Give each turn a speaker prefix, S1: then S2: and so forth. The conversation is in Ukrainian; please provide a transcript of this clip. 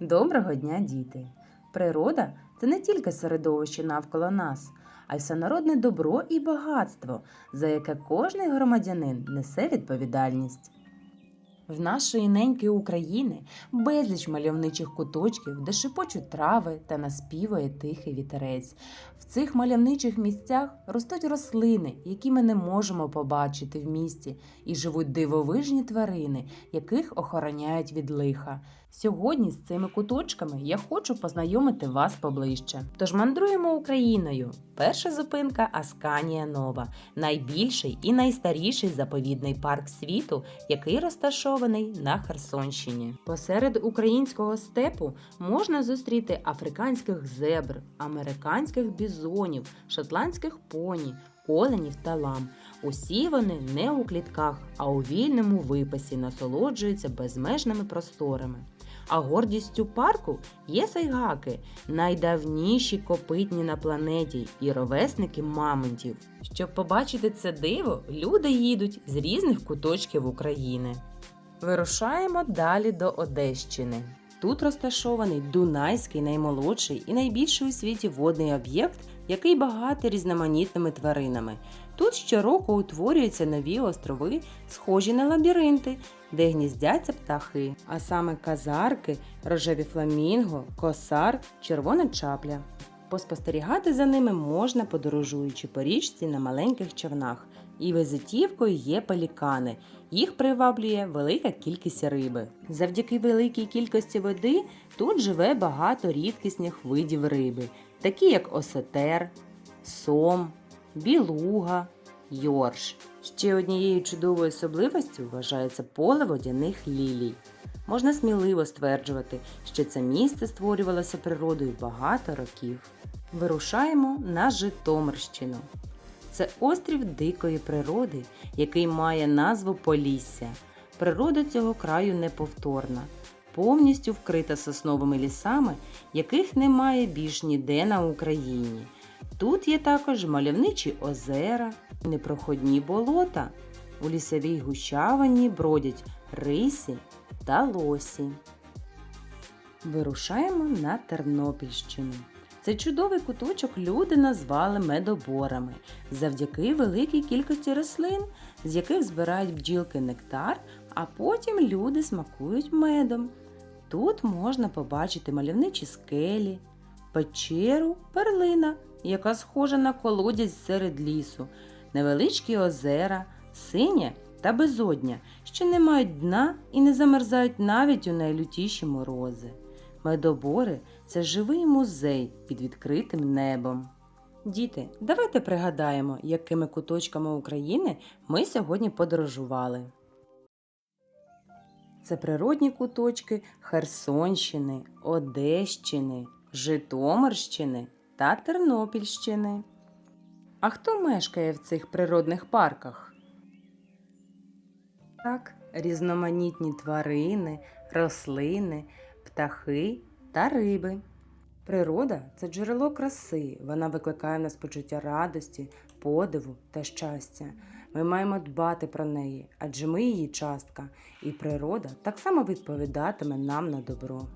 S1: Доброго дня, діти! Природа це не тільки середовище навколо нас, а й всенародне добро і багатство, за яке кожний громадянин несе відповідальність. В нашої неньки України безліч мальовничих куточків, де шипочуть трави та наспівує тихий вітерець. В цих мальовничих місцях ростуть рослини, які ми не можемо побачити в місті, і живуть дивовижні тварини, яких охороняють від лиха. Сьогодні з цими куточками я хочу познайомити вас поближче. Тож мандруємо Україною. Перша зупинка Асканія Нова, найбільший і найстаріший заповідний парк світу, який розташований на Херсонщині. Посеред українського степу можна зустріти африканських зебр, американських бізонів, шотландських поні, оленів та лам. Усі вони не у клітках, а у вільному випасі насолоджуються безмежними просторами. А гордістю парку є сайгаки, найдавніші копитні на планеті і ровесники мамонтів. Щоб побачити це диво, люди їдуть з різних куточків України. Вирушаємо далі до Одещини. Тут розташований Дунайський наймолодший і найбільший у світі водний об'єкт, який багатий різноманітними тваринами. Тут щороку утворюються нові острови, схожі на лабіринти, де гніздяться птахи, а саме казарки, рожеві фламінго, косар, червона чапля. Поспостерігати за ними можна, подорожуючи по річці на маленьких човнах. І визитівкою є пелікани. Їх приваблює велика кількість риби. Завдяки великій кількості води тут живе багато рідкісних видів риби, такі як осетер, сом, білуга, йорш. Ще однією чудовою особливостю вважається поле водяних лілій. Можна сміливо стверджувати, що це місце створювалося природою багато років. Вирушаємо на Житомирщину. Це острів дикої природи, який має назву Полісся. Природа цього краю неповторна, повністю вкрита сосновими лісами, яких немає більш ніде на Україні. Тут є також мальовничі озера, непроходні болота. У лісовій гущавині бродять рисі та лосі. Вирушаємо на Тернопільщину. Цей чудовий куточок люди назвали медоборами завдяки великій кількості рослин, з яких збирають бджілки нектар, а потім люди смакують медом. Тут можна побачити мальовничі скелі, печеру, перлина, яка схожа на колодязь серед лісу, невеличкі озера, синє та безодня, що не мають дна і не замерзають навіть у найлютіші морози. Медобори це живий музей під відкритим небом. Діти, давайте пригадаємо, якими куточками України ми сьогодні подорожували. Це природні куточки Херсонщини, Одещини, Житомирщини та Тернопільщини. А хто мешкає в цих природних парках? Так, різноманітні тварини, рослини, птахи та риби. Природа це джерело краси, вона викликає в нас почуття радості, подиву та щастя. Ми маємо дбати про неї, адже ми її частка, і природа так само відповідатиме нам на добро.